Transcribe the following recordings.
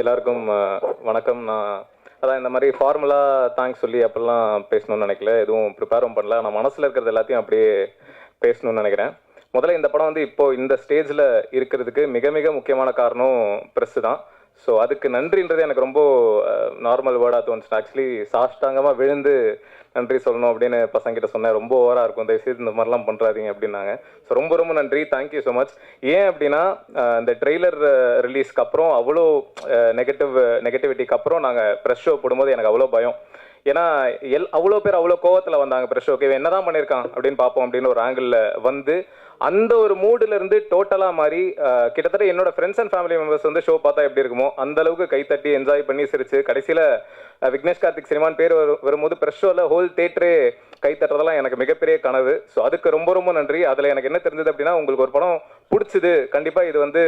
எல்லாருக்கும் வணக்கம். நான் அதான் இந்த மாதிரி ஃபார்முலா தேங்க்ஸ் சொல்லி அப்படிலாம் பேசணும்னு நினைக்கல. எதுவும் ப்ரிப்பேரும் பண்ணல. நான் மனசில் இருக்கிறது எல்லாத்தையும் அப்படியே பேசணும்னு நினைக்கிறேன். முதல்ல இந்த படம் வந்து இப்போ இந்த ஸ்டேஜில் இருக்கிறதுக்கு மிக மிக முக்கியமான காரணம் ப்ரெஸ் தான். ஸோ அதுக்கு நன்றின்றது எனக்கு ரொம்ப நார்மல் வேர்டாக தோணுச்சு ஆக்சுவலி சாஷ்டாங்கமாக விழுந்து நன்றி சொல்லணும் அப்படின்னு பசங்கிட்ட சொன்னேன். ரொம்ப ஓவராக இருக்கும். தயவுசெய்து இந்த மாதிரிலாம் பண்ணுறாதீங்க அப்படின்னாங்க. ஸோ ரொம்ப ரொம்ப நன்றி. தேங்க்யூ ஸோ மச் ஏன் அப்படின்னா இந்த ட்ரெய்லர் ரிலீஸ்க்கு அப்புறம் அவ்வளோ நெகட்டிவ் நெகட்டிவிட்டிக்கு அப்புறம் நாங்கள் ப்ரெஷ் ஷோ போடும்போது எனக்கு அவ்வளோ பயம். ஏன்னா எல் அவ்வளோ பேர் அவ்வளோ கோவத்தில் வந்தாங்க ப்ரெஷ். ஓகே என்ன தான் பண்ணியிருக்கான் அப்படின்னு பார்ப்போம் அப்படின்னு ஒரு ஆங்கிளில் வந்து அந்த ஒரு மூடுல இருந்து டோட்டலாக மாறி கிட்டத்தட்ட என்னோட ஃப்ரெண்ட்ஸ் அண்ட் ஃபேமிலி மெம்பர்ஸ் வந்து ஷோ பார்த்தா எப்படி இருக்குமோ அந்த அளவுக்கு கைத்தட்டி என்ஜாய் பண்ணி சிரிச்சு கடைசியில் விக்னேஷ் கார்த்திக் சினிமான் பேர் வரும் வரும்போது ப்ரெஷ் ஷோவில் ஹோல் தேட்டரே கைத்தட்டுறதெல்லாம் எனக்கு மிகப்பெரிய கனவு. ஸோ அதுக்கு ரொம்ப ரொம்ப நன்றி. அதில் எனக்கு என்ன தெரிஞ்சது அப்படின்னா உங்களுக்கு ஒரு படம் பிடிச்சது. கண்டிப்பாக இது வந்து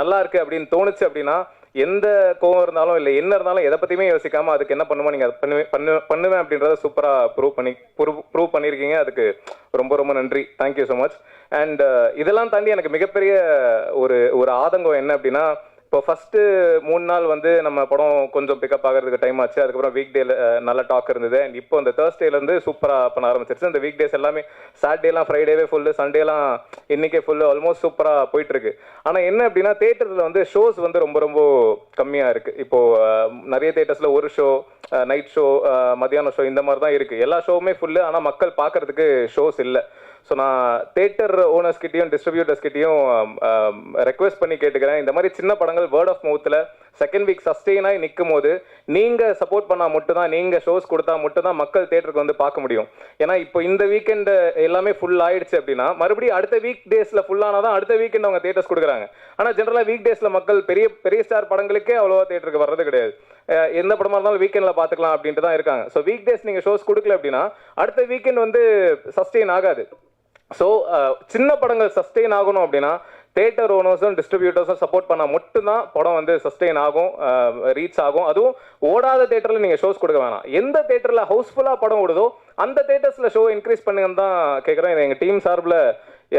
நல்லா இருக்கு அப்படின்னு தோணுச்சு அப்படின்னா எந்த கோவம் இருந்தாலும் இல்லை என்ன இருந்தாலும் எதை பற்றியுமே யோசிக்காம அதுக்கு என்ன பண்ணுமோ நீங்கள் பண்ணுவேன் பண்ணு பண்ணுவேன் அப்படின்றத சூப்பராக ப்ரூவ் பண்ணி ப்ரூவ் ப்ரூவ் பண்ணியிருக்கீங்க அதுக்கு ரொம்ப ரொம்ப நன்றி. தேங்க்யூ ஸோ மச் அண்ட் இதெல்லாம் தாண்டி எனக்கு மிகப்பெரிய ஒரு ஒரு ஆதங்கம் என்ன அப்படின்னா இப்போ ஃபஸ்ட்டு மூணு நாள் வந்து நம்ம படம் கொஞ்சம் பிக்கப் ஆகிறதுக்கு டைம் ஆச்சு. அதுக்கப்புறம் வீக் டேல நல்ல டாக் இருந்தது. அண்ட் இப்போ இந்த தேர்ஸ்டேலேருந்து சூப்பராக பண்ண ஆரம்பிச்சிருச்சு. இந்த வீக் டேஸ் எல்லாமே சாட்டர்டேலாம் ஃப்ரைடேவே ஃபுல்லு சண்டேலாம் இன்றைக்கே ஃபுல்லு ஆல்மோஸ்ட் சூப்பராக போயிட்டுருக்கு. ஆனால் என்ன அப்படின்னா தேட்டரில் வந்து ஷோஸ் வந்து ரொம்ப ரொம்ப கம்மியாக இருக்குது இப்போது நிறைய தேட்டர்ஸில் ஒரு ஷோ நைட் ஷோ மதியானம் ஷோ இந்த மாதிரி தான் இருக்குது எல்லா ஷோவுமே ஃபுல்லு ஆனால் மக்கள் பார்க்கறதுக்கு ஷோஸ் இல்லை. ஸோ நான் தேட்டர் ஓனர்ஸ்கிட்டையும் டிஸ்ட்ரிபியூட்டர்ஸ்கிட்டையும் ரெக்வெஸ்ட் பண்ணி கேட்டுக்கிறேன். இந்த மாதிரி சின்ன படங்கள் வேர்ட் ஆஃப் மவுத்தில் செகண்ட் வீக் சஸ்டெயினாகி நிற்கும் போது நீங்கள் சப்போர்ட் பண்ணால் மட்டும்தான் நீங்கள் ஷோஸ் கொடுத்தா மட்டும்தான் மக்கள் தேட்டருக்கு வந்து பார்க்க முடியும். ஏன்னா இப்போ இந்த வீக்கெண்டு எல்லாமே ஃபுல் ஆயிடுச்சு அப்படின்னா மறுபடியும் அடுத்த வீக் டேஸில் ஃபுல்லானால் தான் அடுத்த வீக்கெண்ட் அவங்க தேட்டர்ஸ் கொடுக்குறாங்க. ஆனால் ஜென்ரலாக வீக் டேஸில் மக்கள் பெரிய பெரிய ஸ்டார் படங்களுக்கே அவ்வளோவா தேட்டருக்கு வர்றது கிடையாது. எந்த படமாக இருந்தாலும் வீக்கெண்டில் பார்த்துக்கலாம் அப்படின்ட்டு தான் இருக்காங்க. ஸோ வீக் டேஸ் நீங்கள் ஷோஸ் கொடுக்கல அப்படின்னா அடுத்த வீக்கெண்ட் வந்து சஸ்டெயின் ஆகாது. ஸோ uh, சின்ன படங்கள் சஸ்டெயின் ஆகணும் அப்படின்னா தேட்டர் ஓனர்ஸும் டிஸ்ட்ரிபியூட்டர்ஸும் சப்போர்ட் பண்ணால் மட்டும்தான் படம் வந்து சஸ்டெயின் ஆகும் uh, ரீச் ஆகும். அதுவும் ஓடாத தேட்டரில் நீங்கள் ஷோஸ் கொடுக்க வேணாம். எந்த தேட்டரில் ஹவுஸ்ஃபுல்லாக படம் ஓடுதோ அந்த தேட்டர்ஸில் ஷோ இன்க்ரீஸ் பண்ணுங்கன்னு தான் கேட்குறோம் இது எங்கள் டீம் சார்பில்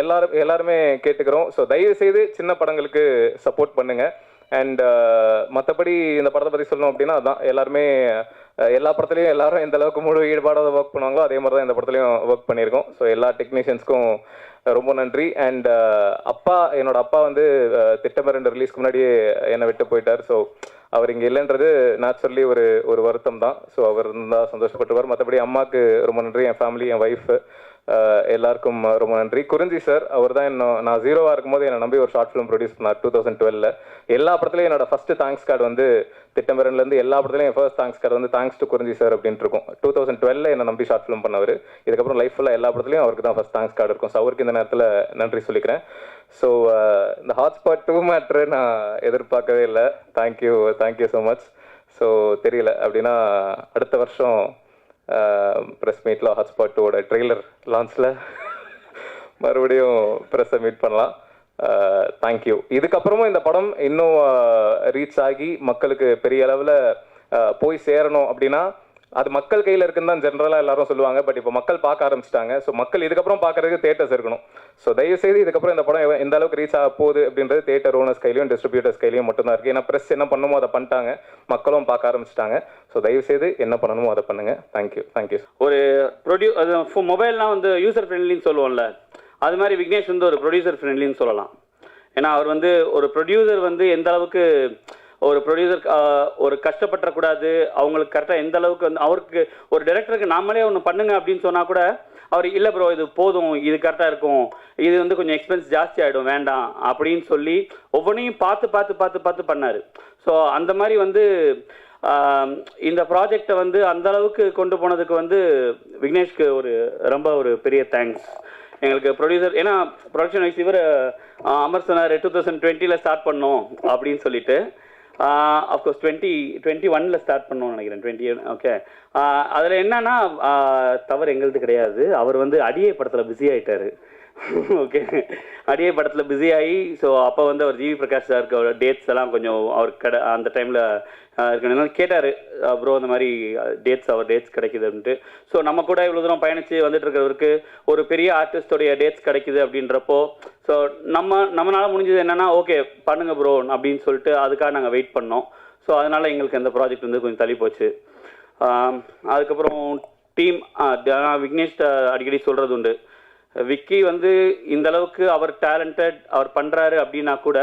எல்லாரும் எல்லாருமே கேட்டுக்கிறோம். ஸோ தயவு செய்து சின்ன படங்களுக்கு சப்போர்ட் பண்ணுங்கள் அண்ட் uh, மற்றபடி இந்த படத்தை பற்றி சொல்லணும் அப்படின்னா அதான். எல்லாருமே எல்லா படத்துலையும் எல்லாரும் எந்த அளவுக்கு முழு ஈடுபாடோட ஒர்க் பண்ணுவாங்களோ அதே மாதிரி தான் இந்த படத்துலையும் ஒர்க் பண்ணியிருக்கோம். ஸோ எல்லா டெக்னீஷியன்ஸ்க்கும் ரொம்ப நன்றி. அண்ட் அப்பா என்னோட அப்பா வந்து அஹ், ரெண்டு ரிலீஸ்க்கு முன்னாடியே என்னை விட்டு போயிட்டார். ஸோ அவர் இங்கே இல்லைன்றது நேச்சுரலி ஒரு ஒரு வருத்தம் தான் ஸோ அவர் இருந்தால் சந்தோஷப்பட்டுவார். மற்றபடி அம்மாவுக்கு ரொம்ப நன்றி. என் ஃபேமிலி என் ஒய்ஃபு எல்லாருக்கும் ரொம்ப நன்றி. குறிஞ்சி சார் அவர் தான் இன்னும் நான் ஜீரோவாக இருக்கும்போது என்னை நம்பி ஒரு ஷார்ட் ஃபிலிம் ப்ரொடியூஸ் பண்ணார் டூ தௌசண்ட் டுவெல்ல எல்லா படத்துலையும் என்னோட ஃபர்ஸ்ட் தேங்க்ஸ் கார்டு வந்து திட்டமிரன்லேருந்து எல்லா படத்துலையும் என் ஃபர்ஸ்ட் தேங்க்ஸ் கார்டு வந்து தேங்க்ஸ் டு குறிஞ்சி சார் அப்படின்ட்டு இருக்கும். டூ தௌசண்ட் டுவெல்ல என்னை நம்பி ஷார்ட் ஃபிலிம் பண்ணவர் இதுக்கப்புறம் லைஃப் ஃபுல்லாக எல்லா படத்துலையும் அவருக்கு தான் ஃபர்ஸ்ட் தேங்க்ஸ் கார்டு இருக்கும். ஸோ அவருக்கு இந்த நேரத்தில் நன்றி சொல்லிக்கிறேன். ஸோ இந்த ஹாட்ஸ்பாட் டூ மேட்ரு நான் எதிர்பார்க்கவே இல்லை. Thank you thank you so much so தெரியல. அப்படின்னா அடுத்த வருஷம் ப்ரெஸ் மீட்டில் ஹாட்ஸ்பாட்டோட ட்ரெய்லர் லான்ச்சில் மறுபடியும் ப்ரெஸ்ஸை மீட் பண்ணலாம். தேங்க்யூ இதுக்கப்புறமும் இந்த படம் இன்னும் ரீச் ஆகி மக்களுக்கு பெரிய அளவில் போய் சேரணும் அப்படின்னா அது மக்கள் கையில் இருக்குன்னு தான் ஜென்ரலாக எல்லாரும் சொல்லுவாங்க. பட் இப்போ மக்கள் பார்க்க ஆரம்பிச்சிட்டாங்க. ஸோ மக்கள் இதுக்கப்புறம் பார்க்கறதுக்கு தேட்டர்ஸ் இருக்கணும். ஸோ தயவுசெய்து இதுக்கப்புறம் இந்த படம் எந்த அளவுக்கு ரீச் ஆக போகுது அப்படின்றது தேட்டர் ஓனர்ஸ் கையிலையும் டிஸ்ட்ரிபியூட்டர்ஸ் கையிலையும் மட்டும்தான் இருக்குது ஏன்னா ப்ரெஸ் என்ன பண்ணுமோ அதை பண்ணிட்டாங்க. மக்களும் பார்க்க ஆரம்பிச்சிட்டாங்க. ஸோ தயவுசெய்து என்ன பண்ணணுமோ அதை பண்ணுங்க. தேங்க்யூ தேங்க்யூ ஒரு ப்ரொடியூ அது மொபைல்னால் வந்து யூசர் ஃப்ரெண்ட்லின்னு சொல்லுவோம்ல. அது மாதிரி விக்னேஷ் வந்து ஒரு ப்ரொடியூசர் ஃப்ரெண்ட்லின்னு சொல்லலாம். ஏன்னா அவர் வந்து ஒரு ப்ரொடியூசர் வந்து எந்த அளவுக்கு ஒரு ப்ரொடியூசர் ஒரு கஷ்டப்பட்டுறக்கூடாது. அவங்களுக்கு கரெக்டாக எந்த அளவுக்கு வந்து அவருக்கு ஒரு டைரக்டருக்கு நாமளே ஒன்று பண்ணுங்க அப்படின்னு சொன்னால் கூட அவர் இல்லை ப்ரோ இது போதும் இது கரெக்டாக இருக்கும். இது வந்து கொஞ்சம் எக்ஸ்பென்ஸ் ஜாஸ்தி ஆகிடும் வேண்டாம். அப்படின்னு சொல்லி ஒவ்வொன்றையும் பார்த்து பார்த்து பார்த்து பார்த்து பண்ணார். ஸோ அந்த மாதிரி வந்து இந்த ப்ராஜெக்டை வந்து அந்த அளவுக்கு கொண்டு போனதுக்கு வந்து விக்னேஷ்க்கு ஒரு ரொம்ப ஒரு பெரிய தேங்க்ஸ் எங்களுக்கு ப்ரொடியூசர் ஏன்னா ப்ரொடக்ஷன் வைஸ் இவர் அமர் சொன்னார் டூ தௌசண்ட் டுவெண்ட்டியில் ஸ்டார்ட் பண்ணோம் அப்படின்னு சொல்லிட்டு அஃப்கோர்ஸ் டுவெண்ட்டி டுவெண்ட்டி ஒனில் ஸ்டார்ட் பண்ணோம்னு நினைக்கிறேன். டுவெண்ட்டி ஓகே அதில் என்னன்னா தவறு எங்களுது கிடையாது. அவர் வந்து அடியே படத்தில் பிஸி ஆயிட்டாரு. ஓகே அடியே படத்தில் பிஸி ஆகி ஸோ அப்போ வந்து அவர் ஜிவி பிரகாஷ் சாருக்கு அவர் டேட்ஸ் எல்லாம் கொஞ்சம் அவர் கடை அந்த டைமில் இருக்கணும். கேட்டார் ப்ரோ அந்த மாதிரி டேட்ஸ் அவர் டேட்ஸ் கிடைக்குதுன்ட்டு. ஸோ நம்ம கூட இவ்வளோ தூரம் பயணித்து வந்துட்டு இருக்கிறவருக்கு ஒரு பெரிய ஆர்டிஸ்டோடைய டேட்ஸ் கிடைக்குது அப்படின்றப்போ ஸோ நம்ம நம்மளால் முடிஞ்சது என்னன்னா ஓகே பண்ணுங்க ப்ரோ அப்படின்னு சொல்லிட்டு அதுக்காக நாங்கள் வெயிட் பண்ணோம். ஸோ அதனால எங்களுக்கு அந்த ப்ராஜெக்ட் வந்து கொஞ்சம் தள்ளி போச்சு. அதுக்கப்புறம் டீம் விக்னேஷ் அடிக்கடி சொல்கிறது உண்டு. விக்கி வந்து இந்த அளவுக்கு அவர் டேலண்டட் அவர் பண்ணுறாரு அப்படின்னா கூட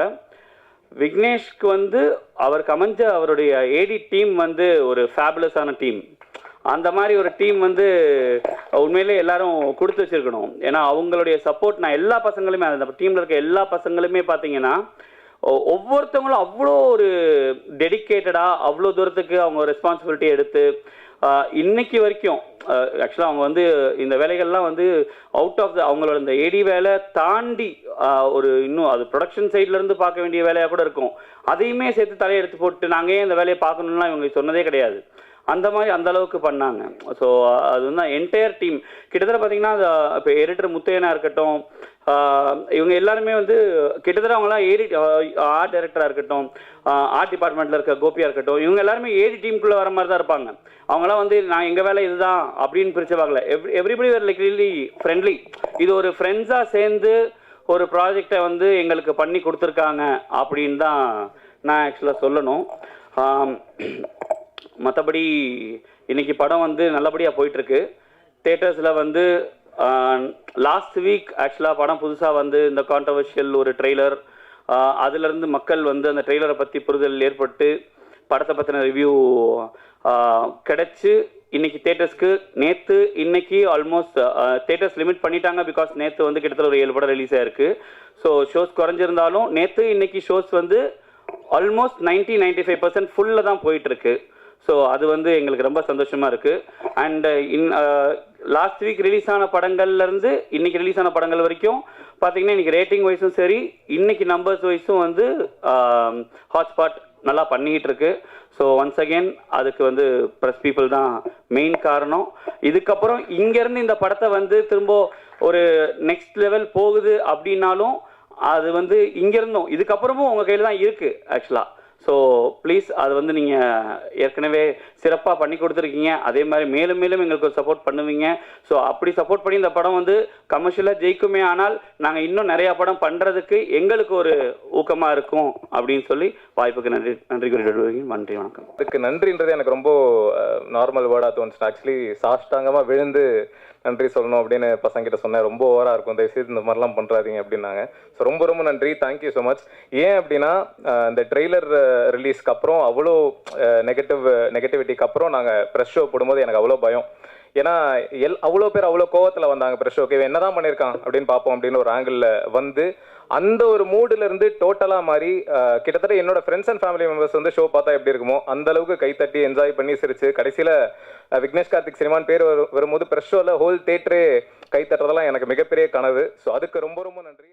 விக்னேஷ்க்கு வந்து அவருக்கு அமைஞ்ச அவருடைய ஏடி டீம் வந்து ஒரு ஃபேபுலஸான டீம் அந்த மாதிரி ஒரு டீம் வந்து உண்மையிலே எல்லாரும் கொடுத்து வச்சிருக்கணும். ஏன்னா அவங்களுடைய சப்போர்ட் நான் எல்லா பசங்களுமே அந்த டீமில் இருக்க எல்லா பசங்களுமே பார்த்தீங்கன்னா ஒவ்வொருத்தவங்களும் அவ்வளோ ஒரு டெடிக்கேட்டடாக அவ்வளோ தூரத்துக்கு அவங்க ரெஸ்பான்சிபிலிட்டி எடுத்து இன்னைக்கு வரைக்கும் ஆக்சுவலாக அவங்க வந்து இந்த வேலைகள்லாம் வந்து அவுட் ஆஃப் த அவங்களோட இந்த ஏடி வேலை தாண்டி ஒரு இன்னும் அது ப்ரொடக்ஷன் சைட்லேருந்து பார்க்க வேண்டிய வேலையாக கூட இருக்கும். அதையுமே சேர்த்து தலையெடுத்து போட்டு நாங்கள் ஏன் இந்த வேலையை பார்க்கணும்லாம் இவங்க சொன்னதே கிடையாது. அந்த மாதிரி அந்த அளவுக்கு பண்ணாங்க. ஸோ அது வந்து என்டையர் டீம் கிட்டத்தட்ட பார்த்தீங்கன்னா இப்போ எடிட்டர் முத்தையனா இருக்கட்டும் இவங்க எல்லாருமே வந்து கிட்டத்தட்ட அவங்களாம் ஏடி ஆர்ட் டைரக்டராக இருக்கட்டும் ஆர்ட் டிபார்ட்மெண்ட்டில் இருக்க கோபியாக இருக்கட்டும் இவங்க எல்லாருமே ஏடி டீமுக்குள்ளே வர மாதிரி தான் இருப்பாங்க. அவங்களாம் வந்து நான் எங்கள் வேலை இதுதான் அப்படின்னு பிரித்து பார்க்கல. எவ் எவ்ரிபடி லைக் ரியலி ஃப்ரெண்ட்லி இது ஒரு ஃப்ரெண்ட்ஸாக சேர்ந்து ஒரு ப்ராஜெக்டை வந்து எங்களுக்கு பண்ணி கொடுத்துருக்காங்க அப்படின்னு தான் நான் ஆக்சுவலாக சொல்லணும். மற்றபடி இன்னைக்கு படம் வந்து நல்லபடியாக போயிட்டுருக்கு தேட்டர்ஸில் வந்து லாஸ்ட் வீக் ஆக்சுவலாக படம் புதுசாக வந்து இந்த கான்ட்ரவர்ஷியல் ஒரு ட்ரெய்லர் அதுலேருந்து மக்கள் வந்து அந்த ட்ரெய்லரை பற்றி புரிதல் ஏற்பட்டு படத்தை பற்றின ரிவ்யூ கிடச்சி இன்னைக்கு தேட்டர்ஸ்க்கு நேற்று இன்னைக்கு ஆல்மோஸ்ட் தேட்டர்ஸ் லிமிட் பண்ணிட்டாங்க பிகாஸ் நேற்று வந்து கிட்டத்தட்ட ஒரு ஏழு படம் ரிலீஸ் ஆயிருக்கு. ஸோ ஷோஸ் குறைஞ்சிருந்தாலும் நேற்று இன்னைக்கு ஷோஸ் வந்து ஆல்மோஸ்ட் 90 95% ஃபைவ் பர்சன்ட் ஃபுல்லாக தான் போயிட்டுருக்கு ஸோ அது வந்து எங்களுக்கு ரொம்ப சந்தோஷமாக இருக்குது and in last week release ஆன படங்கள்ல இருந்து இன்னைக்கு ரிலீஸ் ஆன படங்கள் வரைக்கும் பார்த்தீங்கன்னா இன்னைக்கு ரேட்டிங் வைஸும் சரி இன்னைக்கு நம்பர்ஸ் வைஸும் வந்து ஹாட்ஸ்பாட் நல்லா பண்ணிக்கிட்டு இருக்கு. ஸோ ஒன்ஸ் அகெயின் அதுக்கு வந்து ப்ரெஸ் பீப்புள் தான் மெயின் காரணம். இதுக்கப்புறம் இங்கேருந்து இந்த படத்தை வந்து திரும்ப ஒரு நெக்ஸ்ட் லெவல் போகுது அப்படின்னாலும் அது வந்து இங்கேருந்தும் இதுக்கப்புறமும் உங்கள் கையில் தான் இருக்குது ஆக்சுவலாக ஸோ ப்ளீஸ் அது வந்து நீங்கள் ஏற்கனவே சிறப்பாக பண்ணி கொடுத்துருக்கீங்க. அதே மாதிரி மேலும் மேலும் எங்களுக்கு சப்போர்ட் பண்ணுவீங்க. ஸோ அப்படி சப்போர்ட் பண்ணி இந்த படம் வந்து கமர்ஷியலாக ஜெயிக்குமே ஆனால் நாங்கள் இன்னும் நிறையா படம் பண்ணுறதுக்கு எங்களுக்கு ஒரு ஊக்கமாக இருக்கும் அப்படின்னு சொல்லி வாய்ப்புக்கு நன்றி நன்றி குறிப்பிட்டு நன்றி வணக்கம். அதுக்கு நன்றின்றது எனக்கு ரொம்ப நார்மல் வேர்டாக தோணுச்சு. ஆக்சுவலி சாஷ்டாங்கமாக விழுந்து நன்றி சொல்லணும் அப்படின்னு பசங்கிட்ட சொன்னேன். ரொம்ப ஓவராக இருக்கும். தயவுசெய்து இந்த மாதிரிலாம் பண்ணுறாதீங்க அப்படின்னாங்க. ஸோ ரொம்ப ரொம்ப நன்றி. தேங்க்யூ ஸோ மச் ஏன் அப்படின்னா இந்த ட்ரெய்லர் ரிலீஸ்க்கு அப்புறம் அவ்வளோ நெகட்டிவ் நெகட்டிவிட்டிக்கு அப்புறம் நாங்கள் ப்ரெஷ் ஷோ போடும்போது எனக்கு அவ்வளோ பயம். ஏன்னா எல் அவ்வளோ பேர் அவ்வளோ கோவத்தில் வந்தாங்க ப்ரெஷ் ஷோக்கு இவன் என்னதான் பண்ணியிருக்கான் அப்படின்னு பார்ப்போம் அப்படின்னு ஒரு ஆங்கிளில் வந்து அந்த ஒரு மூடுலேருந்து டோட்டலாக மாறி கிட்டத்தட்ட என்னோட ஃப்ரெண்ட்ஸ் அண்ட் ஃபேமிலி மெம்பர்ஸ் வந்து ஷோ பார்த்தா எப்படி இருக்குமோ அந்த அளவுக்கு கைத்தட்டி என்ஜாய் பண்ணி சிரிச்சு கடைசியில் விக்னேஷ் கார்த்திக் சினிமான் பேர் வரும் வரும்போது ப்ரெஷ் ஷோவில் ஹோல் தேட்டரே கை தட்டுறதெல்லாம் எனக்கு மிகப்பெரிய கனவு. ஸோ அதுக்கு ரொம்ப ரொம்ப நன்றி.